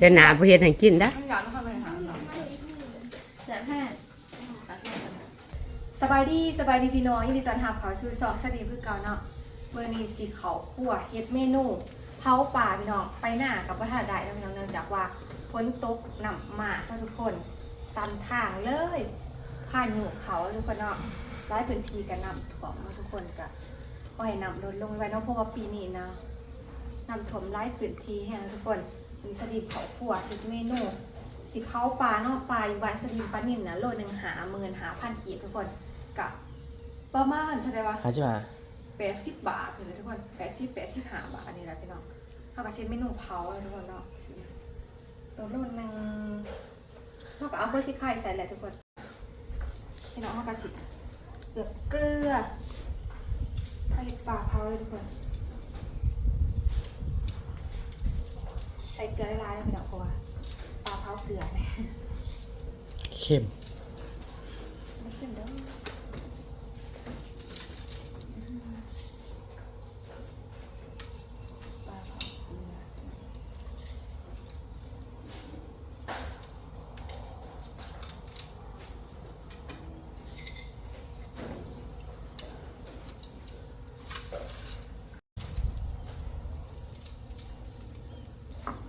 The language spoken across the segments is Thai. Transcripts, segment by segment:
แต่หนาบ่เฮ็ดให้กินด้อมันอยากไม่เข้าไปหาเราแสบายดีสบายดีพี่น้องยินดีต้อนรับเขาสู่สองสดีพือเก่าเนาะเมื่อนี้สิเขาคั่วเฮ็ดเมนูเผาป่าพี่น้องไปหน้ากับว่าทาได้นะพี่น้องเนื่องจากว่าฝนตกหนักมากทุกคนตันทางเลยผ่านหูเขาทุกคนเนาะร้ายพื้นที่กันนำถ่วมมาทุกคนก็ขอให้นำลดลงไว้เนาะเพราะว่าปีนี้นะนำถ่วมร้ายพื้นที่แห้งทุกคน มีสดีเขาคั่วเฮ็ดเมนู สิเผาปลาเนาะปลาอยู่บ้านสลิมปลานิ่นนะโลหนึ่งหาหมื่นหาพันกีบทุกคนกับประมาณเท่าไหร่วะหาจิมาแปดสิบบาทเลยทุกคนแปดสิบแปดสิบห้าบาทอันนี้แหละพี่น้องเขาก็เซ็นเมนูเผาเลยทุกคนเนาะซื้อตัวโลหนึ่งเขาก็เอาเบอร์สิไข่ใส่แหละทุกคนพี่น้องเขาก็สิเกลือเกลือให้ปลาเผาเลยทุกคน ใส่เกลือละลายเลยพี่น้องเพราะว่าปลาเผาเกลือเนี่ย เข้มขึ้นเด้อปลาเผาเกลือ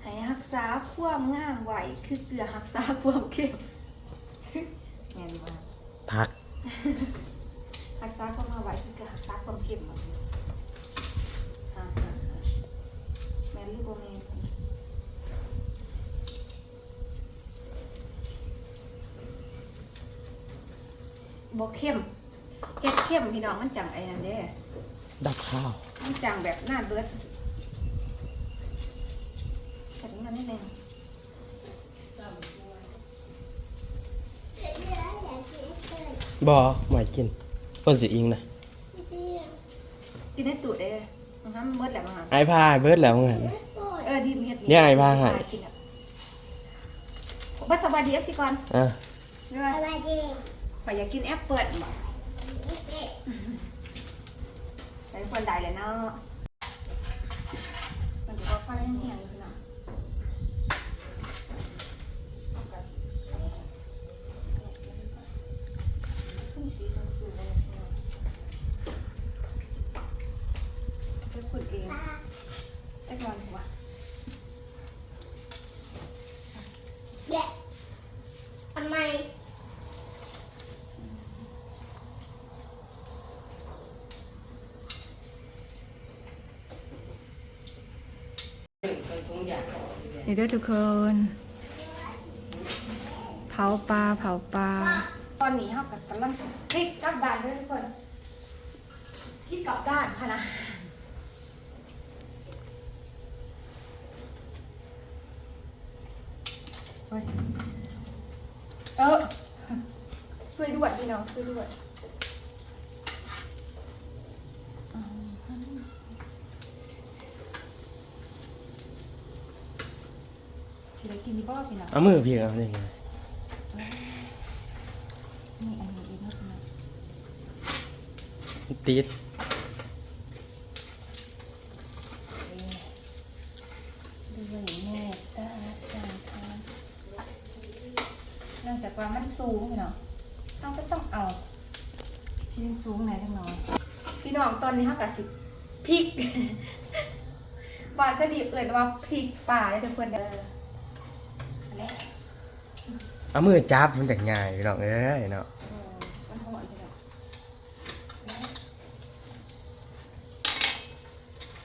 ให้รักษา ความงามไหวคือเกลือรักษาความเข้มแม่นว่าพักรักษาความมาไหวคือการรักษาความเข้มของมันอ่าอ่าอ่าแม่นหรือบ่แม่นบ่เข้มเฮ็ดเข้มพี่น้องมันจังไอ้นั่นเด้ดับข้าว มันจังแบบหน้าเบิดแต่นี้มันนิดนึง บ่หมายกินเพิ่นสิอิงนะกินได้ตูดเด้มันทำเบิดแหละมั้งอะไอ้พาเบิดแล้วงั้นเออดีมเฮ็ดเนี่ยไอ้บ้าให้กินอะบ่สบายดี FC ก่อนอะเรื่องข่อยอยากกินแอปเปิลบ่ใส่คนใดเลยเนาะมันจะว่าไฟแห้งๆอยู่เนาะเอา ไมนี่ด้วยทุกคน เผาปลาเผาปลาตอนนี้เขากับกำลังพลิกกลับด้านด้วยทุกคนพลิกกลับด้านค่ะนะเฮ้ยเออช่วยด้วย พี่น้องช่วยด้วยจะได้กินดีป่ะพี่น้องเอามือพี่เอาได้ไงนี่อันนี้อีกนะพี่น้องติด ด้วยเมตตาสังฆารเนื่องจากว่ามันสูงพี่น้องเราก็ต้องเอาชิ้นสูงไหนทั้งน้อยพี่น้องตอนนี้เขากับสิพริก บาสดีเอ่ยว่าพริกป่าเลยทุกคนเด้ออันนี้เอามือจับมันจากง่ายพี่น้องเอ้ยเนาะเออมันหอมพี่น้อง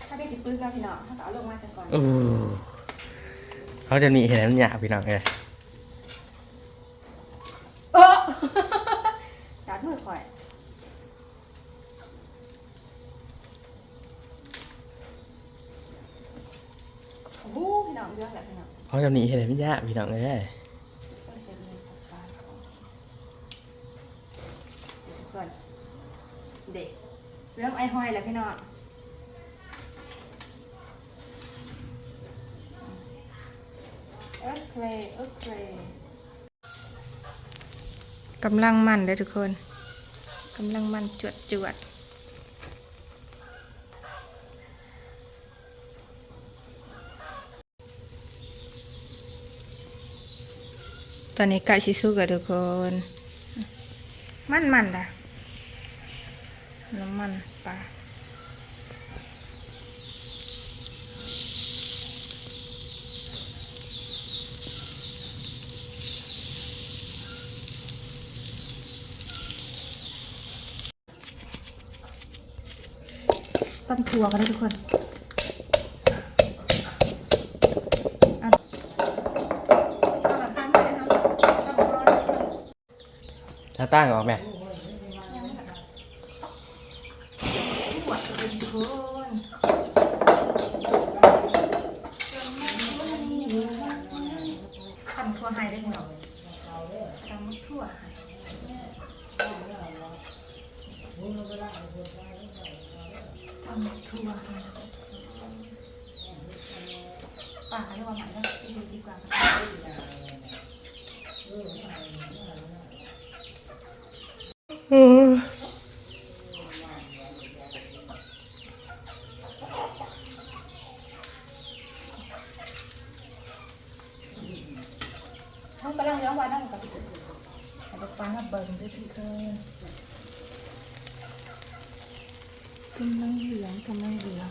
ถ้าได้สิปื้นแล้วพี่น้องถ้าเอาลงมาสักก่อนอู้เขาจะมีเห็นมันหยาบพี่น้องเอ้ยเออ ดัดมือข่อย เขาจะมีเห็นมันหยาบพี่น้องเอ้ยก่อนเด็กเริ่มไอห้อยแล้วพี่น้องโอเคโอเคกำลังมันเลยทุกคนกำลังมันจวดจวด ตอนนี้ไก่ชิสุกแล้วทุกคน มันมันๆด่ะน้ำมันปลาตั้งตัวกันได้ทุกคนอะเอาแบบตั้งไปเลยเนาะตั้งตัวเลย ถ้าตั้งออกแม่ทำทั่วไฮได้หมดทำทั่วไฮทำทั่วไฮป่าเรียกว่าหมันแล้ เขากำลังย้อมวันนั่งกับเอาไปปลาเบิ่งด้วยพี่เคยกำลังเหลืองกำลังเหลือง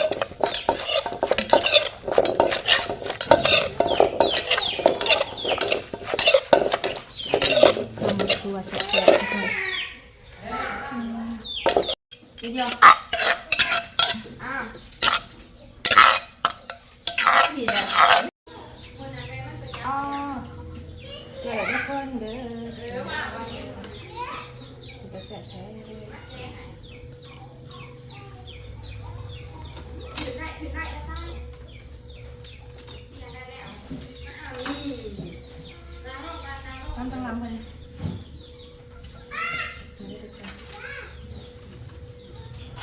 น้ำตังน้ำเลย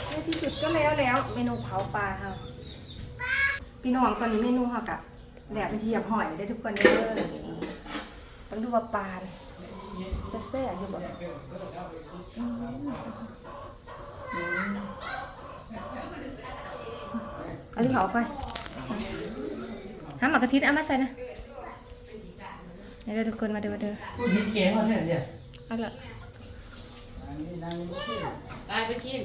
ในที่สุดก็แล้วแล้วเมนูเผาปลาค่ะพี่น้องตอนนี้เมนูค่ะกะแหลกเป็นที่อยากหอยได้ทุกคนเด้อนี่ต้องดูว่าปลาเนี่ย จะแซ่บอยู่บ่อืมอืมเอาที่เผาไปน้ำหมักกะทิเอามาใส่นะเดี๋ยวทุกคนมาดูมาดูยิงเกมเขาเนี่ยเนี่ยเอาละไปไปกิน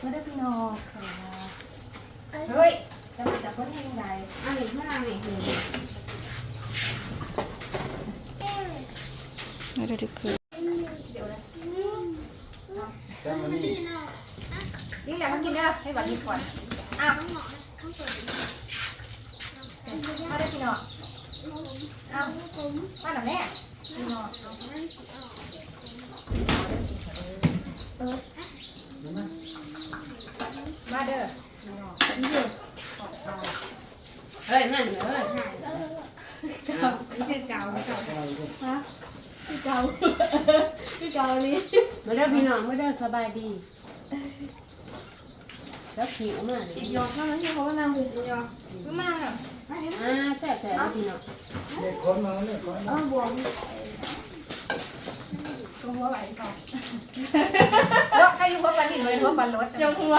ไม่ได้พี่น้องค่ะเฮ้ยจะมาจากคนแห่งใดอันนี้ข้างล่างนี่คือ ไม่ได้ทุกคนนี่แหละมันกินได้ให้บัตรกินก่อนอ้าวมาได้พี่น้องอ้าวมาหน่ะแม่พี่น้องเออมาเด้อพี่น้องนี่เด้อเฮ้ยมันเอ้ยนี่คือเกาคือเกาฮะ คือเกาคือเกานี้มาเด้อพี่น้องมาเด้อสบายดี แล้วขี่ออกมาเลยอีกยอข้างนั้นที่เขาก็นั่งอยู่อีกยอก็มาอะอ่าแซ่บแซ่บพี่น้องเออบวมตัวหัวไหวก่อนว่าใครอยู่หัวปันหินไว้หัวปันรถเจ้าหัว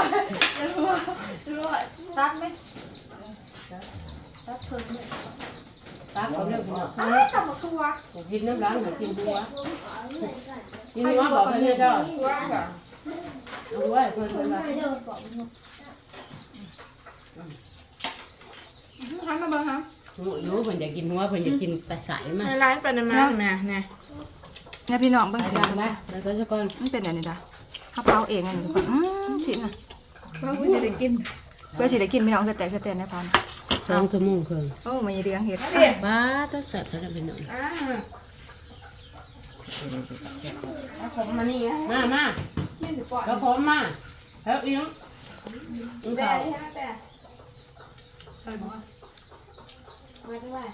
เจ้าหัวเจ้าหัวตัดไหมตัดเพิ่มเนี่ย ตามเขาเด้อพี่น้องอ้าวทำมาทัวอย่ากินน้ำร้อนอย่ากินหัวกินหัวบอกไปเลยเด้อทัวก่อนเอาหัวให้เพิ่นเพิ่นว่าทำมาบ้างฮะหัวอยู่เพิ่นอยากกินหัวเพิ่นอยากกินแต่ใสมาในร้านปานามาแม่เนี่ยเนี่ยพี่น้องเบิ่งสิดังไหมไปไปสักคนมันเป็นอันนี้จ้ะข้าวเปล่าเองอันนี้ก่อนอืมผิดอะว่ากูจะได้กินเพื่อสิได้กินพี่น้องสแต็กสแตนได้พัน สองชั่วโมงครึ่งโอ้มันยังเดืองเห็ดบ้าต้องแสบเท่านั้นเป็นหน่อยอ่าเอาผมมานี่ไงมามากินดีกว่าแล้วผมมาแล้วอีกอีกแต่เขาใช่ไหมแต่มาด้วย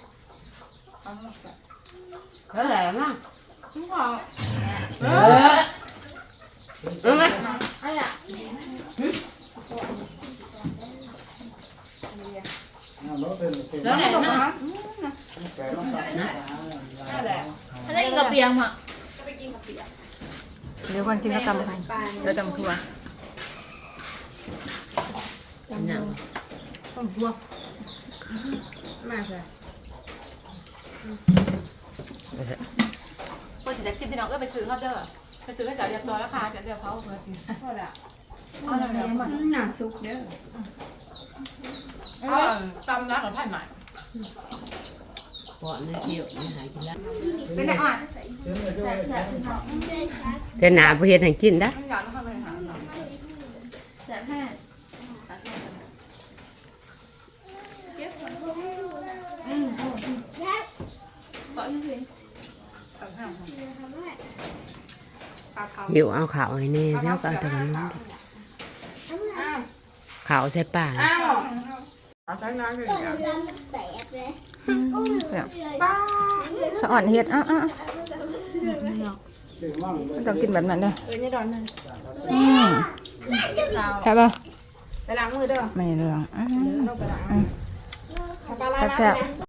แล้วแหลมอะทุกคนเออเอาไหมอะไรอะ แล้วแหลมอะอะไรกับเปียงอะเดี๋ยววันกินก็ตำกันเดี๋ยวตำครัวหนังตำครัวมาสิเพื่อสิได้กินพี่น้องก็ไปซื้อเขาเด้อไปซื้อให้จ่ายเรียบร้อยแล้วค่ะจะเดี๋ยวเขาเพื่อกินพอละเอาแล้วเนี่ยมันหนาสุกเด้อ เอาตำนะของท่านใหม่ปอดในเที่ยวไม่หายกินแล้วเป็นไงอะแต่หนาประเฮ็ดให้กินได้มันอยากมาทำอะไรหาแสบห้าหิวเอาข่าวให้แน่แล้วก็เอาแต่วันนั้นอ้าวข่าวใส่ป่ากอ้าว เอาใช้น้ำเลยสะอ่อนเห็ดอะอะต้องกินแบบนั้นเลยเออเนี่ยดอนนั่นอืมใช่ป่ะไปล้างมือเด้อไม่เรื่องอืมต้องไปล้างปลาล้างแซ่บนะ